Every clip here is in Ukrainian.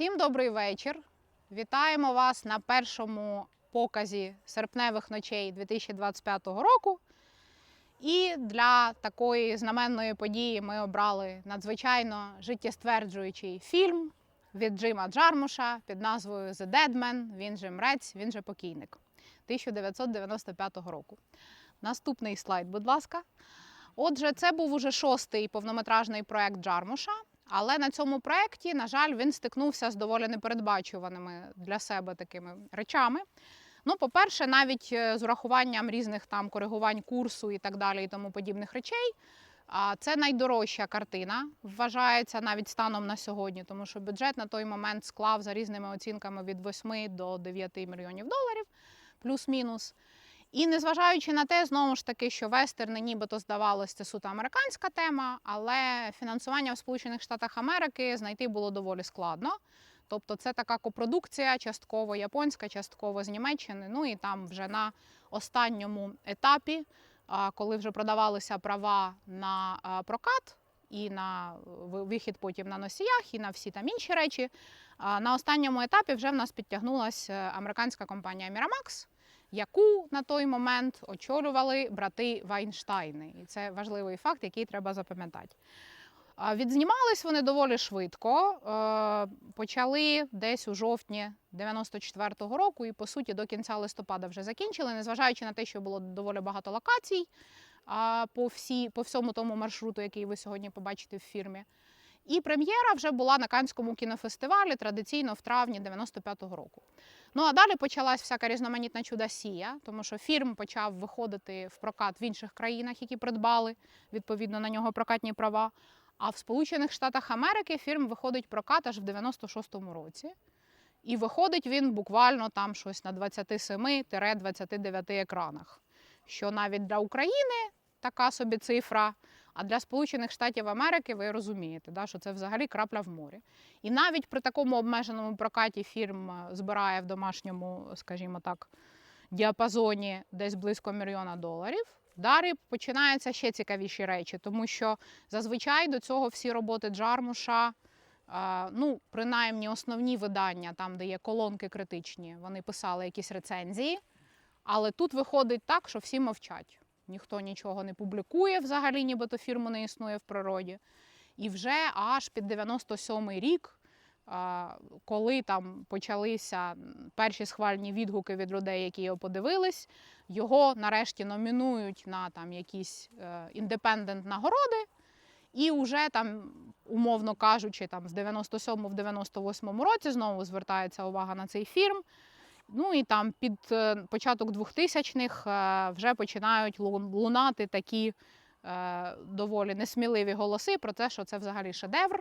Всім добрий вечір. Вітаємо вас на першому показі серпневих ночей 2025 року. І для такої знаменної події ми обрали надзвичайно життєстверджуючий фільм від Джима Джармуша під назвою The Dead Man, він же Мрець, він же покійник 1995 року. Наступний слайд, будь ласка. Отже, це був уже шостий повнометражний проект Джармуша. Але на цьому проєкті, на жаль, він стикнувся з доволі непередбачуваними для себе такими речами. Ну, по-перше, навіть е, з урахуванням різних там коригувань курсу і так далі, і тому подібних речей. А це найдорожча картина, вважається навіть станом на сьогодні, тому що бюджет на той момент склав за різними оцінками від 8 до 9 мільйонів доларів, плюс-мінус. І незважаючи на те, знову ж таки, що вестерни нібито здавалося, це суто американська тема, але фінансування в Сполучених Штатах Америки знайти було доволі складно. Тобто це така копродукція, частково японська, частково з Німеччини. Ну і там вже на останньому етапі, коли вже продавалися права на прокат і на вихід потім на носіях, і на всі там інші речі. На останньому етапі вже в нас підтягнулася американська компанія Miramax, яку на той момент очолювали брати Вайнштайни. І це важливий факт, який треба запам'ятати. Відзнімались вони доволі швидко. Е, Почали десь у жовтні 94-го року, і по суті до кінця листопада вже закінчили, незважаючи на те, що було доволі багато локацій по, всі, по всьому тому маршруту, який ви сьогодні побачите в фірмі. І прем'єра вже була на Канському кінофестивалі традиційно в травні 95-го року. Ну а далі почалась всяка різноманітна чудосія, тому що фільм почав виходити в прокат в інших країнах, які придбали відповідно на нього прокатні права. А в Сполучених Штатах Америки фільм виходить в прокат аж в 96-му році. І виходить він буквально там щось на 27-29 екранах. Що навіть для України така собі цифра, а для Сполучених Штатів Америки ви розумієте, да, що це взагалі крапля в морі. І навіть при такому обмеженому прокаті фільм е, збирає в домашньому, скажімо так, діапазоні десь близько мільйона доларів. Далі починаються ще цікавіші речі, тому що зазвичай до цього всі роботи Джармуша, е, ну, принаймні основні видання, там, де є колонки критичні, вони писали якісь рецензії. Але тут виходить так, що всі мовчать. Ніхто нічого не публікує взагалі, нібито фірму не існує в природі. І вже аж під 97-й рік, коли там почалися перші схвальні відгуки від людей, які його подивились, його нарешті номінують на там якісь індепендент нагороди. І вже там, умовно кажучи, там з 97 в 98 році знову звертається увага на цей фільм. Ну і там під е, початок 2000-х е, вже починають лунати такі е, доволі несміливі голоси про те, що це взагалі шедевр,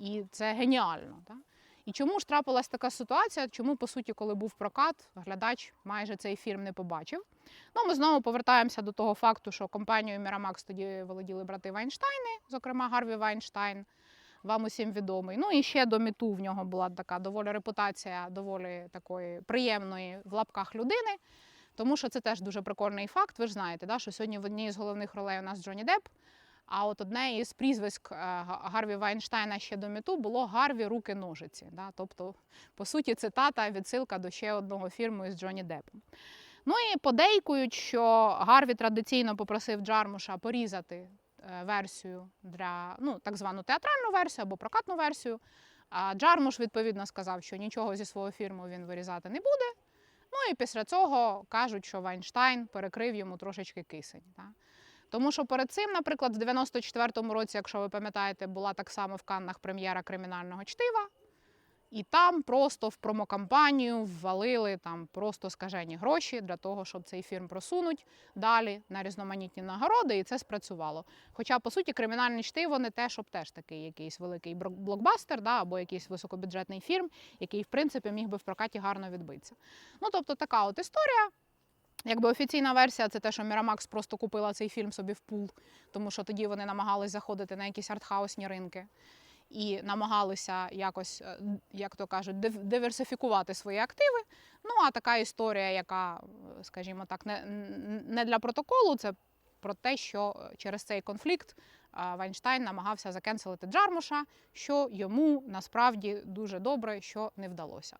і це геніально. Так? І чому ж трапилась така ситуація? Чому, по суті, коли був прокат, глядач майже цей фільм не побачив? Ну, ми знову повертаємося до того факту, що компанією Miramax тоді володіли брати Вайнштайни, зокрема Гарві Вайнштайн, вам усім відомий. Ну і ще до міту в нього була така доволі репутація, доволі такої приємної в лапках людини. Тому що це теж дуже прикольний факт. Ви ж знаєте, да, що сьогодні в одній з головних ролей у нас Джонні Депп. А от одне із прізвиськ е, Гарві Вайнштайна ще до міту було Гарві руки ножиці. Да? Тобто, по суті, цитата, відсилка до ще одного фільму із Джонні Деппом. Ну і подейкують, що Гарві традиційно попросив Джармуша порізати версію для ну, так звану театральну версію або прокатну версію. А Джармуш відповідно сказав, що нічого зі свого фільму він вирізати не буде. Ну і після цього кажуть, що Вайнштайн перекрив йому трошечки кисень. Так? Тому що перед цим, наприклад, в 94-му році, якщо ви пам'ятаєте, була так само в Каннах прем'єра кримінального чтива. І там просто в промокампанію ввалили там просто скажені гроші для того, щоб цей фільм просунуть далі на різноманітні нагороди, і це спрацювало. Хоча, по суті, кримінальне чтиво не те, щоб теж такий якийсь великий блокбастер, да, або якийсь високобюджетний фільм, який, в принципі, міг би в прокаті гарно відбитися. Ну, тобто, така от історія. Якби офіційна версія, це те, що Miramax просто купила цей фільм собі в пул, тому що тоді вони намагались заходити на якісь артхаусні ринки і намагалися якось, е, як то кажуть, див- диверсифікувати свої активи. Ну а така історія, яка, е, скажімо так, не, не для протоколу, це про те, що е, через цей конфлікт Вайнштайн намагався закенселити Джармуша, що йому насправді дуже добре, що не вдалося.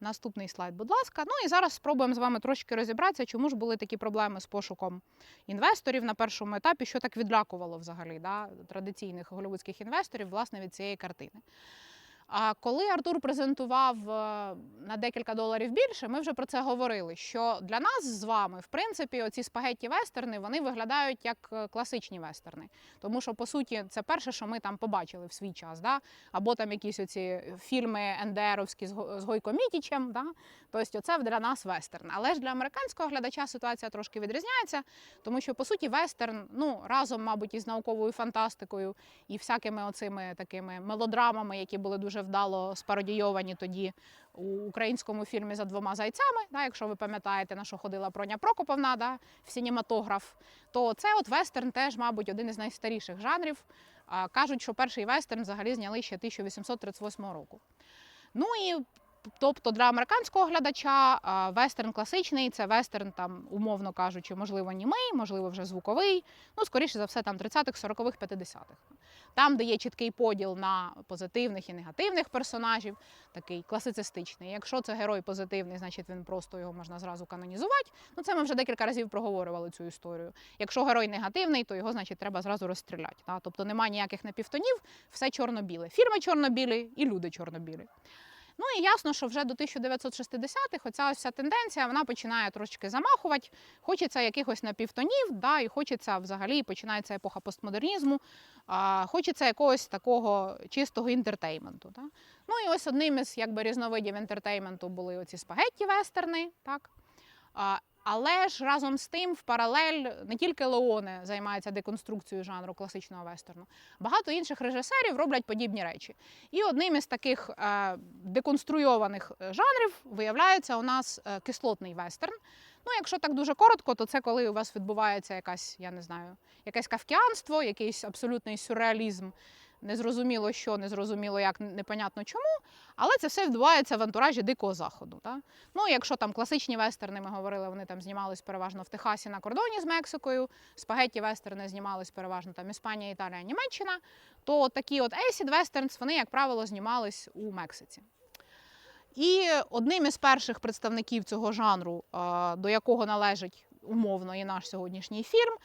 Наступний слайд, будь ласка. Ну і зараз спробуємо з вами трошки розібратися, чому ж були такі проблеми з пошуком інвесторів на першому етапі, що так відлякувало взагалі да, традиційних голівудських інвесторів власне від цієї картини. А коли Артур презентував е, на декілька доларів більше, ми вже про це говорили. Що для нас з вами, в принципі, оці спагетті вестерни вони виглядають як е, класичні вестерни. Тому що, по суті, це перше, що ми там побачили в свій час. Да? Або там якісь оці фільми ендеровські з з Гойко Мітічем. Да? Тобто, це для нас вестерн. Але ж для американського глядача ситуація трошки відрізняється, тому що, по суті, вестерн, ну разом, мабуть, із науковою фантастикою і всякими оцими такими мелодрамами, які були дуже вдало спародійовані тоді у українському фільмі за двома зайцями. Да, якщо ви пам'ятаєте, на що ходила Проня Прокоповна да, в сінематограф, то це от вестерн теж, мабуть, один із найстаріших жанрів. Кажуть, що перший вестерн взагалі зняли ще 1838 року. Ну і Тобто для американського глядача вестерн класичний це вестерн, там, умовно кажучи, можливо, німий, можливо, вже звуковий. Ну, скоріше за все, там 30-х, 40-х, 50-х. Там, де є чіткий поділ на позитивних і негативних персонажів, такий класицистичний. Якщо це герой позитивний, значить він просто його можна зразу канонізувати. Ну, це ми вже декілька разів проговорювали цю історію. Якщо герой негативний, то його, значить, треба зразу розстріляти. Тобто немає ніяких напівтонів, все чорно-біле. Фірми чорно-білі і люди чорно-білі. Ну і ясно, що вже до 1960-х оця вся тенденція вона починає трошечки замахувати. Хочеться якихось напівтонів, да, і хочеться взагалі починається епоха постмодернізму, а, хочеться якогось такого чистого інтертейменту. Да. Ну і ось одним із якби, різновидів інтертейменту були оці спагетті вестерни. Так. Але ж разом з тим, в паралель не тільки Леоне займається деконструкцією жанру класичного вестерну, багато інших режисерів роблять подібні речі. І одним із таких е, деконструйованих е, жанрів виявляється у нас е, кислотний вестерн. Ну, якщо так дуже коротко, то це коли у вас відбувається якась, я не знаю, якесь кавкіанство, якийсь абсолютний сюрреалізм. Незрозуміло що, незрозуміло як, непонятно чому, але це все відбувається в антуражі дикого заходу. Та? Ну, якщо там класичні вестерни, ми говорили, вони там знімались переважно в Техасі на кордоні з Мексикою, спагетті вестерни знімались переважно там Іспанія, Італія, Німеччина, то такі от acid westerns, вони, як правило, знімались у Мексиці. І одним із перших представників цього жанру, до якого належить умовно і наш сьогоднішній фільм,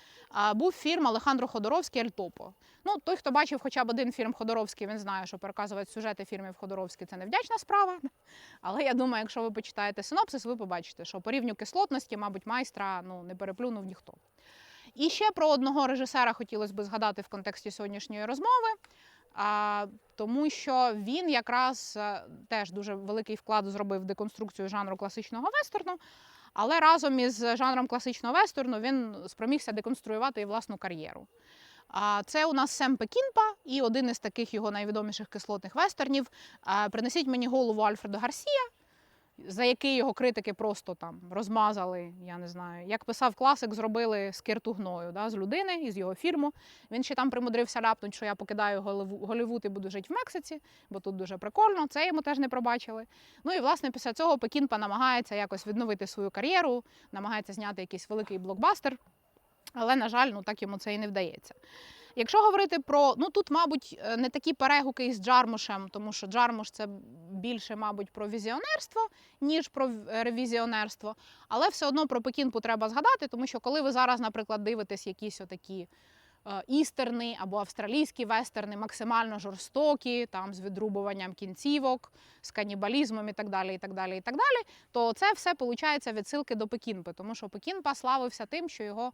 був фільм Алехандро Ходоровський «Ель Топо». Ну, той, хто бачив хоча б один фільм Ходоровський, він знає, що переказувати сюжети фільмів Ходоровський це невдячна справа. Але я думаю, якщо ви почитаєте синопсис, ви побачите, що по рівню кислотності, мабуть, майстра ну, не переплюнув ніхто. І ще про одного режисера хотілося б згадати в контексті сьогоднішньої розмови. А, тому що він якраз е, теж дуже великий вклад зробив в деконструкцію жанру класичного вестерну, але разом із жанром класичного вестерну він спромігся деконструювати і власну кар'єру. Це у нас Сем Пекінпа, і один із таких його найвідоміших кислотних вестернів. Принесіть мені голову Альфреда Гарсія, за який його критики просто там розмазали. Я не знаю, як писав класик, зробили скирту гною да, з людини із його фільму. Він ще там примудрився ляпнути, що я покидаю Голлівуд і буду жити в Мексиці, бо тут дуже прикольно. Це йому теж не пробачили. Ну і власне після цього Пекінпа намагається якось відновити свою кар'єру, намагається зняти якийсь великий блокбастер. Але, на жаль, ну так йому це і не вдається. Якщо говорити про, ну тут, мабуть, е, не такі перегуки із Джармушем, тому що Джармуш це більше, мабуть, про візіонерство, ніж про е, ревізіонерство. Але все одно про Пекінпу треба згадати, тому що коли ви зараз, наприклад, дивитесь якісь отакі е, істерни або австралійські вестерни, максимально жорстокі, там з відрубуванням кінцівок, з канібалізмом і так далі, і так далі, і так далі, то це все виходить відсилки до Пекінпи, тому що Пекінпа славився тим, що його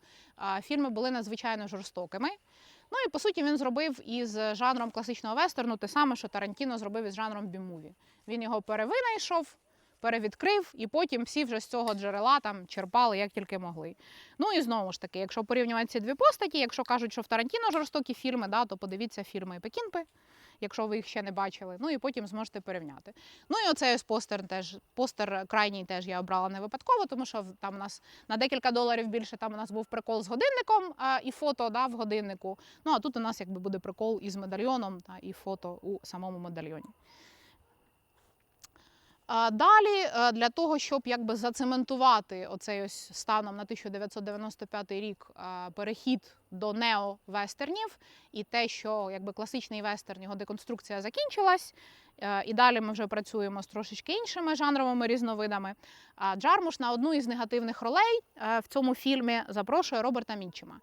е, фільми були надзвичайно жорстокими. Ну і по суті він зробив із жанром класичного вестерну те саме, що Тарантіно зробив із жанром бімуві. Він його перевинайшов, перевідкрив, і потім всі вже з цього джерела там черпали як тільки могли. Ну і знову ж таки, якщо порівнювати ці дві постаті, якщо кажуть, що в Тарантіно жорстокі фільми, да, то подивіться фільми Пекінпи, якщо ви їх ще не бачили. Ну і потім зможете порівняти. Ну і оцей ось постер теж постер крайній теж я обрала не випадково, тому що там у нас на декілька доларів більше там у нас був прикол з годинником а, і фото да, в годиннику. Ну а тут у нас якби буде прикол із медальйоном та і фото у самому медальйоні. Далі е, для того, щоб якби зацементувати оцей ось станом на 1995 рік перехід до нео-вестернів і те, що якби класичний вестерн, його деконструкція закінчилась, е, і далі ми вже працюємо з трошечки іншими жанровими різновидами. Джармуш на одну із негативних ролей е, в цьому фільмі запрошує Роберта Мітчема.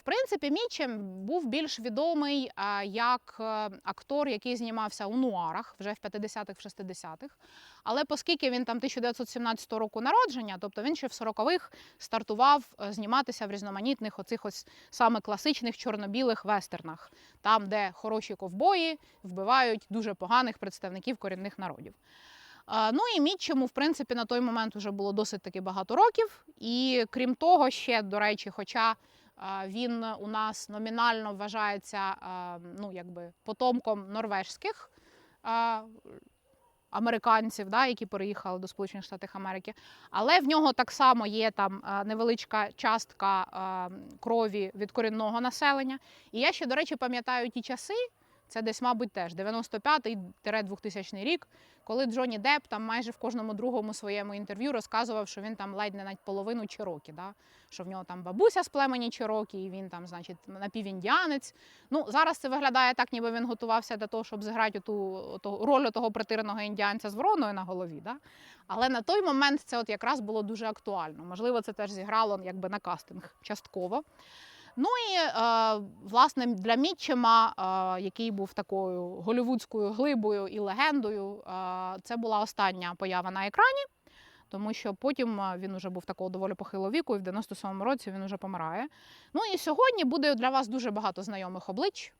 В принципі, Мітчем був більш відомий як е, актор, який знімався у нуарах вже в 50-х, в 60-х. Але оскільки він там 1917 року народження, тобто він ще в 40-х стартував е, зніматися в різноманітних оцих ось саме класичних чорно-білих вестернах, там, де хороші ковбої вбивають дуже поганих представників корінних народів. Ну і Мітчему, в принципі, на той момент вже було досить таки багато років. І крім того, ще, до речі, хоча він у нас номінально вважається ну, якби, потомком норвежських американців, да, які переїхали до Сполучених Штатів Америки. Але в нього так само є там невеличка частка крові від корінного населення. І я ще, до речі, пам'ятаю ті часи. Це десь, мабуть, теж 95-2000 рік, коли Джонні Депп там майже в кожному другому своєму інтерв'ю розказував, що він там ледь не на половину Чирокі, да? що в нього там бабуся з племені Чирокі, і він там, значить, напівіндіанець. Ну, зараз це виглядає так, ніби він готувався до того, щоб зіграти ту, ту роль того притирного індіанця з вороною на голові. Да? Але на той момент це от якраз було дуже актуально. Можливо, це теж зіграло якби на кастинг частково. Ну і е, власне для Мітчема, е, який був такою голівудською глибою і легендою, е, це була остання поява на екрані, тому що потім він вже був такого доволі похилого віку, і в 97-му році він вже помирає. Ну і сьогодні буде для вас дуже багато знайомих облич.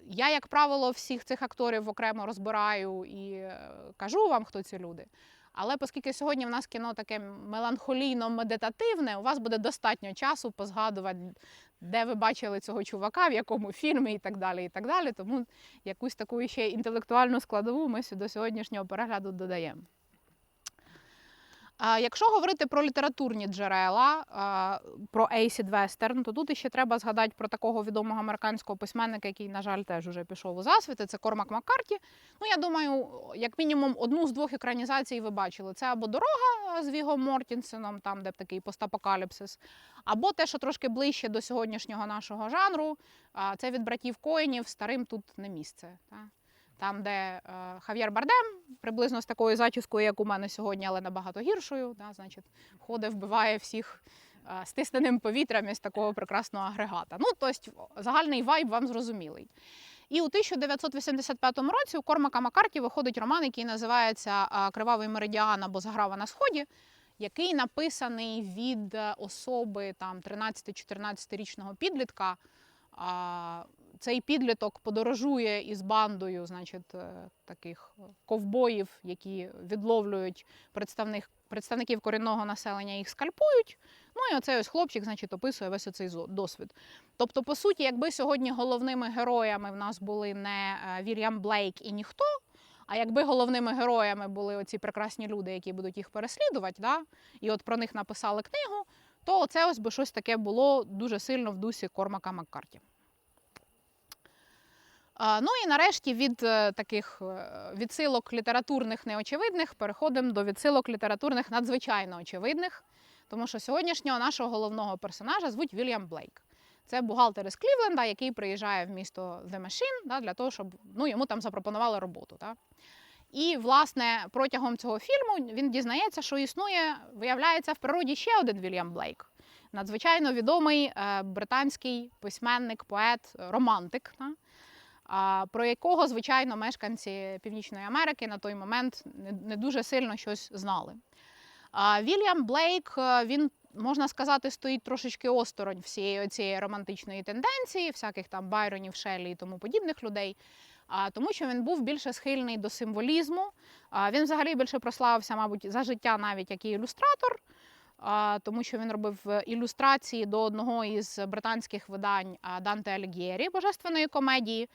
Я, як правило, всіх цих акторів окремо розбираю і кажу вам, хто ці люди. Але оскільки сьогодні в нас кіно таке меланхолійно-медитативне, у вас буде достатньо часу позгадувати, де ви бачили цього чувака, в якому фільмі і так далі. і так далі. Тому якусь таку ще інтелектуальну складову ми до сьогоднішнього перегляду додаємо. Якщо говорити про літературні джерела, про Acid Western, то тут ще треба згадати про такого відомого американського письменника, який, на жаль, теж уже пішов у засвіти. Це Кормак Маккарті. Ну, я думаю, як мінімум одну з двох екранізацій ви бачили. Це або дорога з Вігом Мортінсеном, там де такий постапокаліпсис, або те, що трошки ближче до сьогоднішнього нашого жанру. Це від братів Коїнів, старим тут не місце. Та? Там, де е, Хав'єр Бардем, приблизно з такою зачіскою, як у мене сьогодні, але набагато гіршою. Да, значить, ходить, вбиває всіх е, стисненим повітрям із такого прекрасного агрегата. Ну, тобто, загальний вайб вам зрозумілий. І у 1985 році у Кормака Маккарті виходить роман, який називається е, Кривавий меридіан або Заграва на Сході, який написаний від е, особи там 13-14-річного підлітка. Цей підліток подорожує із бандою, значить, е, таких ковбоїв, які відловлюють представник, представників корінного населення, їх скальпують. Ну і оцей ось хлопчик, значить, описує весь цей досвід. Тобто, по суті, якби сьогодні головними героями в нас були не е, Вільям Блейк і ніхто. А якби головними героями були оці прекрасні люди, які будуть їх переслідувати, да? і от про них написали книгу, то це ось би щось таке було дуже сильно в дусі Кормака Маккарті. Ну і нарешті від е, таких е, відсилок літературних неочевидних переходимо до відсилок літературних надзвичайно очевидних, тому що сьогоднішнього нашого головного персонажа звуть Вільям Блейк. Це бухгалтер із Клівленда, який приїжджає в місто The Machine да, для того, щоб ну, йому там запропонували роботу. Да. І, власне, протягом цього фільму він дізнається, що існує, виявляється, в природі ще один Вільям Блейк. Надзвичайно відомий е, британський письменник, поет, романтик. Да про якого, звичайно, мешканці Північної Америки на той момент не дуже сильно щось знали. Вільям Блейк, е, він, можна сказати, стоїть трошечки осторонь всієї цієї романтичної тенденції, всяких там Байронів, Шеллі і тому подібних людей. Тому що він був більше схильний до символізму. Він взагалі більше прославився, мабуть, за життя навіть як і ілюстратор, тому що він робив ілюстрації до одного із британських видань Данте Алігєрі Божественної комедії.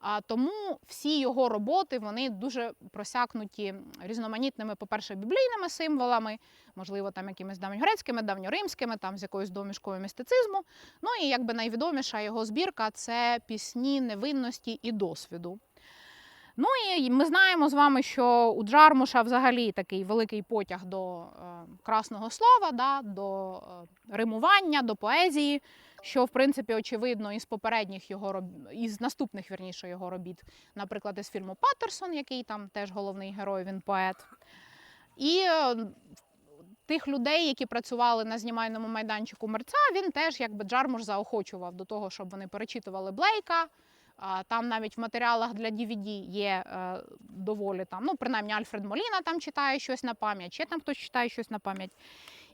А тому всі його роботи вони дуже просякнуті різноманітними, по-перше, біблійними символами, можливо, там якимись давньогрецькими, давньоримськими, там з якоюсь домішкою містицизму. Ну і якби найвідоміша його збірка це пісні невинності і досвіду. Ну і ми знаємо з вами, що у Джармуша взагалі такий великий потяг до е, красного слова, да, до е, римування, до поезії, що в принципі очевидно із попередніх його роб... із наступних вірніше його робіт, наприклад, із фільму Паттерсон, який там теж головний герой, він поет. І е, тих людей, які працювали на знімальному майданчику мерця, він теж якби Джармуш заохочував до того, щоб вони перечитували Блейка. Там навіть в матеріалах для DVD є е, доволі там, ну принаймні Альфред Моліна там читає щось на пам'ять, ще там хтось читає щось на пам'ять.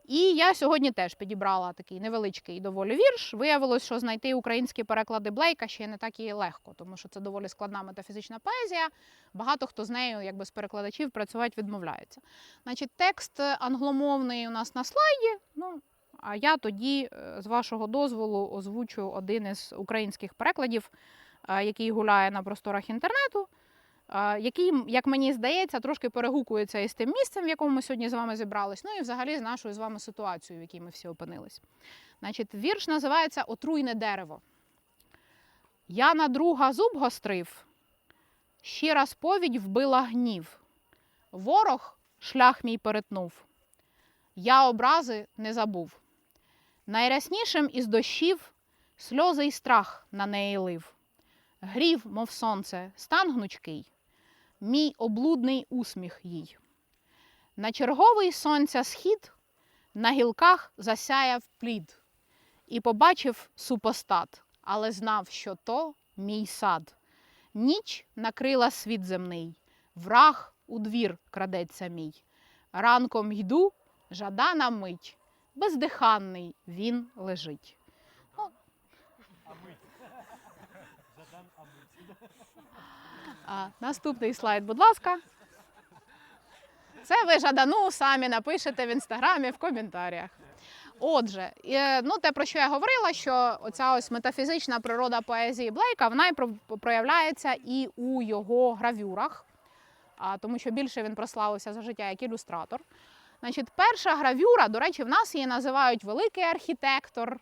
І я сьогодні теж підібрала такий невеличкий доволі вірш. Виявилось, що знайти українські переклади Блейка ще не так і легко, тому що це доволі складна метафізична поезія. Багато хто з нею, якби з перекладачів, працювати відмовляється. Значить, текст англомовний у нас на слайді. Ну, а я тоді, е, з вашого дозволу, озвучу один із українських перекладів, е, який гуляє на просторах інтернету, який, як мені здається, трошки перегукується із тим місцем, в якому ми сьогодні з вами зібрались, ну і взагалі з нашою з вами ситуацією, в якій ми всі опинились. Значить, вірш називається Отруйне дерево. Я на друга зуб гострив, щира сповідь вбила гнів. Ворог шлях мій перетнув. Я образи не забув. Найряснішим із дощів сльози й страх на неї лив. Грів, мов сонце, стан гнучкий, мій облудний усміх їй. На черговий сонця схід на гілках засяяв плід і побачив супостат, але знав, що то мій сад. Ніч накрила світ земний, враг у двір крадеться мій. Ранком йду, жадана мить, бездиханний він лежить. А, наступний слайд, будь ласка. Це ви жадану самі напишете в інстаграмі в коментарях. Отже, ну те про що я говорила, що оця ось метафізична природа поезії Блейка вона і проявляється і у його гравюрах, тому що більше він прославився за життя як ілюстратор. Значить, перша гравюра, до речі, в нас її називають великий архітектор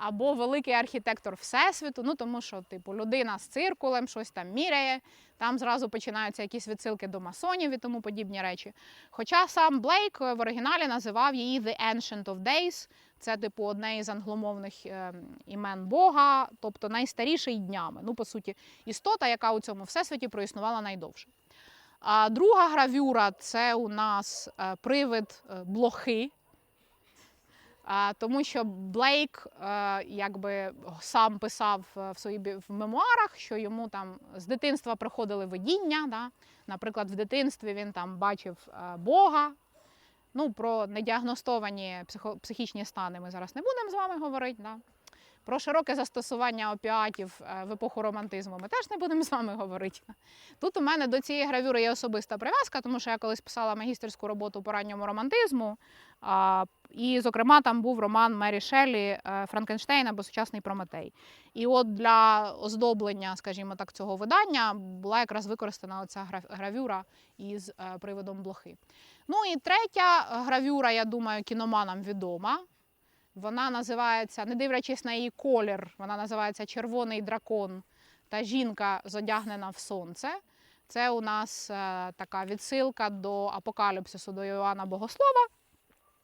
або великий архітектор Всесвіту. Ну тому що, типу, людина з циркулем щось там міряє, там зразу починаються якісь відсилки до масонів і тому подібні речі. Хоча сам Блейк е, в оригіналі називав її The Ancient of Days. Це, типу, одне із англомовних е, імен Бога, тобто найстаріший днями. Ну, по суті, істота, яка у цьому всесвіті проіснувала найдовше. А друга гравюра це у нас е, привид блохи. Тому що Блейк е, якби сам писав е, в своїх в мемуарах, що йому там з дитинства приходили видіння. Да? Наприклад, в дитинстві він там бачив е, Бога. Ну, про недіагностовані психічні стани ми зараз не будемо з вами говорити. Да? Про широке застосування опіатів е, в епоху романтизму ми теж не будемо з вами говорити. Тут у мене до цієї гравюри є особиста прив'язка, тому що я колись писала магістерську роботу по ранньому романтизму. І, зокрема, там був роман Мері Шеллі е, Франкенштейн або сучасний Прометей. І от для оздоблення, скажімо так, цього видання була якраз використана оця гравюра із е, приводом блохи. Ну і третя гравюра, я думаю, кіноманам відома. Вона називається, не дивлячись на її колір, вона називається Червоний дракон та жінка зодягнена в сонце. Це у нас е, така відсилка до апокаліпсису до Іоанна Богослова.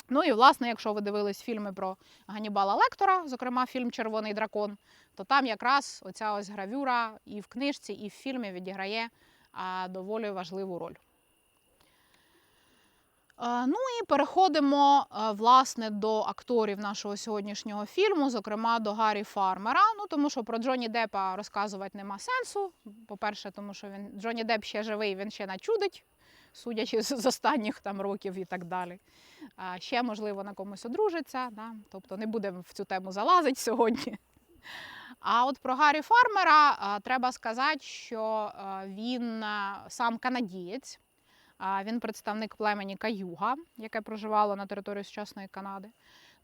Ну і власне, якщо ви дивились фільми про Ганнібала Лектора, зокрема фільм Червоний дракон, то там якраз оця ось гравюра і в книжці, і в фільмі відіграє доволі важливу роль. Ну і переходимо власне до акторів нашого сьогоднішнього фільму, зокрема до Гаррі Фармера. Ну тому що про Джонні Деппа розказувати нема сенсу. По-перше, тому що він Джонні Депп ще живий, він ще начудить, судячи з останніх там років і так далі. Ще можливо на комусь одружиться. Да? Тобто не будемо в цю тему залазити сьогодні. А от про Гаррі Фармера треба сказати, що він сам канадієць. А, Він представник племені Каюга, яке проживало на території сучасної Канади.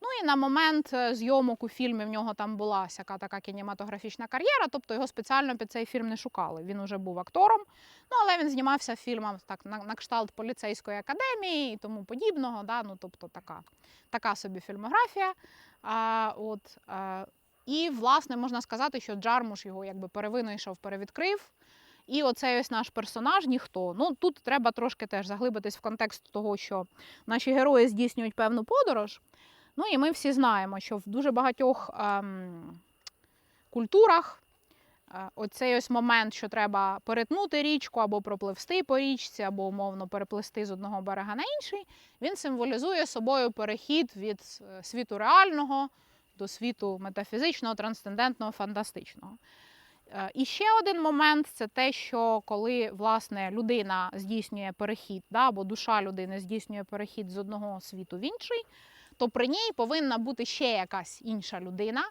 Ну і на момент е, зйомок у фільмі в нього там була сяка така кінематографічна кар'єра, тобто його спеціально під цей фільм не шукали. Він уже був актором, ну але він знімався в фільмах так на, на кшталт поліцейської академії і тому подібного. Да? Ну, тобто така, така собі фільмографія. А, от, а, і, власне, можна сказати, що Джармуш його якби перевинайшов, перевідкрив. І оцей ось наш персонаж ніхто. Ну тут треба трошки теж заглибитись в контекст того, що наші герої здійснюють певну подорож. Ну і ми всі знаємо, що в дуже багатьох ем, культурах е, оцей ось момент, що треба перетнути річку або пропливсти по річці, або умовно переплисти з одного берега на інший, він символізує собою перехід від е, світу реального до світу метафізичного, трансцендентного, фантастичного. Е, І ще один момент це те, що коли власне людина здійснює перехід, да, або душа людини здійснює перехід з одного світу в інший, то при ній повинна бути ще якась інша людина,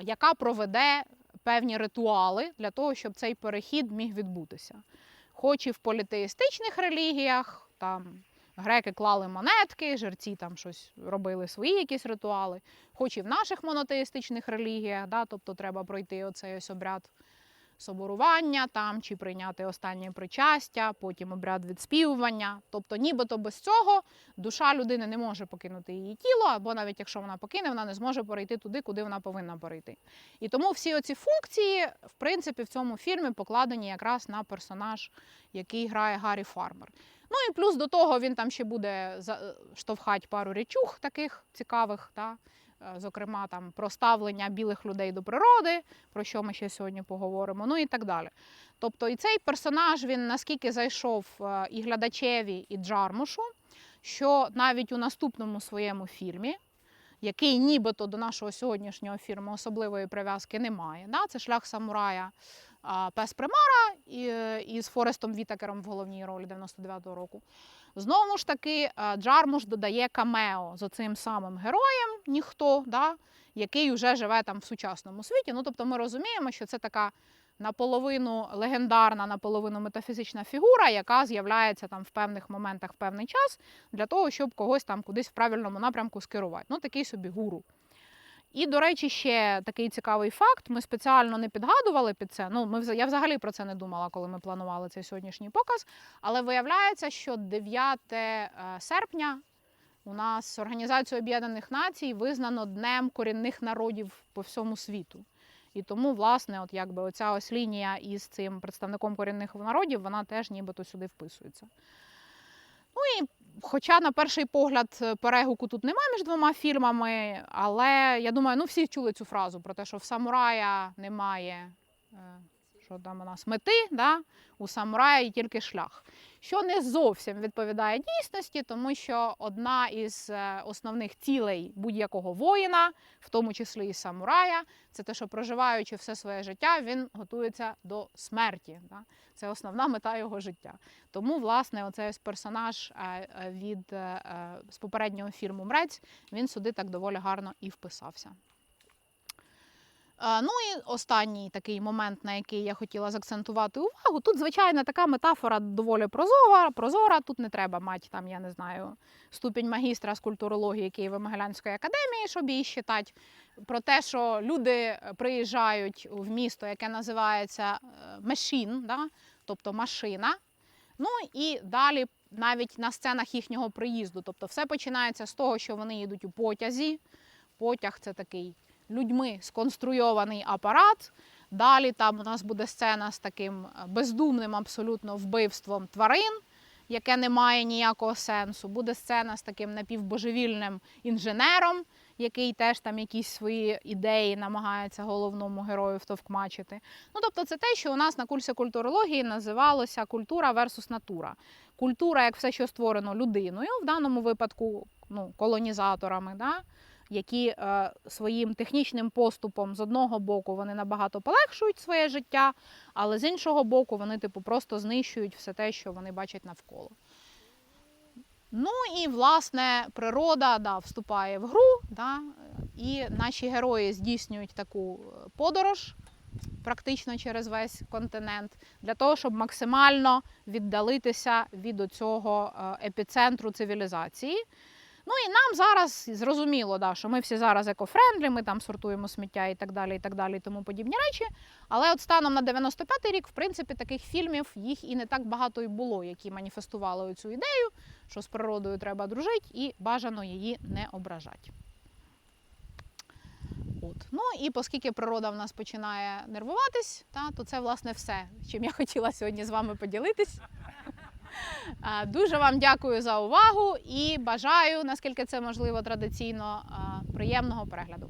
яка проведе певні ритуали для того, щоб цей перехід міг відбутися. Хоч і в політеїстичних релігіях, там греки клали монетки, жерці там щось робили свої якісь ритуали, хоч і в наших монотеїстичних релігіях, да, тобто треба пройти оцей ось обряд соборування там, чи прийняти останнє причастя, потім обряд відспівування. Тобто, нібито без цього душа людини не може покинути її тіло, або навіть якщо вона покине, вона не зможе перейти туди, куди вона повинна перейти. І тому всі оці функції, в принципі, в цьому фільмі покладені якраз на персонаж, який грає Гаррі Фармер. Ну і плюс до того він там ще буде штовхати пару речух таких цікавих, та, е, зокрема там про ставлення білих людей до природи, про що ми ще сьогодні поговоримо, ну і так далі. Тобто, і цей персонаж він наскільки зайшов е, і глядачеві, і Джармушу, що навіть у наступному своєму фільмі, який нібито до нашого сьогоднішнього фільму особливої прив'язки немає, да? це шлях самурая Пес Примара із Форестом Вітакером в головній ролі 99-го року. Знову ж таки, е, Джармуш додає камео з оцим самим героєм, ніхто, да? який вже живе там в сучасному світі. Ну, тобто ми розуміємо, що це така наполовину легендарна, наполовину метафізична фігура, яка з'являється там в певних моментах в певний час для того, щоб когось там кудись в правильному напрямку скерувати. Ну, такий собі гуру. І, до речі, ще такий цікавий факт. Ми спеціально не підгадували під це. Ну, ми я взагалі про це не думала, коли ми планували цей сьогоднішній показ. Але виявляється, що 9 е, серпня у нас Організацію Об'єднаних Націй визнано Днем корінних народів по всьому світу. І тому, власне, от якби оця ось лінія із цим представником корінних народів, вона теж нібито сюди вписується. Ну і хоча на перший погляд е, перегуку тут немає між двома фільмами, але я думаю, ну всі чули цю фразу про те, що в самурая немає е, що там у нас мети, да? у самурая є тільки шлях. Що не зовсім відповідає дійсності, тому що одна із е, основних цілей будь-якого воїна, в тому числі і самурая, це те, що проживаючи все своє життя, він готується до смерті. Да? Це основна мета його життя. Тому, власне, оцей ось персонаж е, е, від з попереднього фільму Мрець він сюди так доволі гарно і вписався. Е, Ну і останній такий момент, на який я хотіла заакцентувати увагу. Тут, звичайно, така метафора доволі прозора. прозора. Тут не треба мати там, я не знаю, ступінь магістра з культурології Києво-Могилянської академії, щоб її считати. Про те, що люди приїжджають в місто, яке називається Мешін, да? тобто машина. Ну і далі навіть на сценах їхнього приїзду. Тобто все починається з того, що вони їдуть у потязі. Потяг це такий людьми сконструйований апарат. Далі там у нас буде сцена з таким е, бездумним абсолютно вбивством тварин, яке не має ніякого сенсу. Буде сцена з таким напівбожевільним інженером, який теж там якісь свої ідеї намагається головному герою втовкмачити. Ну, тобто, це те, що у нас на курсі культурології називалося культура versus натура. Культура як все, що створено людиною, в даному випадку ну, колонізаторами. Да? Які е, своїм технічним поступом з одного боку вони набагато полегшують своє життя, але з іншого боку вони типу просто знищують все те, що вони бачать навколо. Ну і власне природа да, вступає в гру, да, і наші герої здійснюють таку е, подорож практично через весь континент для того, щоб максимально віддалитися від цього епіцентру цивілізації. Ну і нам зараз зрозуміло, да, що ми всі зараз екофрендлі, ми там сортуємо сміття і так далі, і так далі, і тому подібні речі. Але от станом на 95-й рік, в принципі, таких фільмів їх і не так багато і було, які маніфестували цю ідею, що з природою треба дружити і бажано її не ображати. От. Ну і оскільки природа в нас починає нервуватись, та, то це власне все, чим я хотіла сьогодні з вами поділитись. Дуже вам дякую за увагу і бажаю, наскільки це можливо традиційно, приємного перегляду.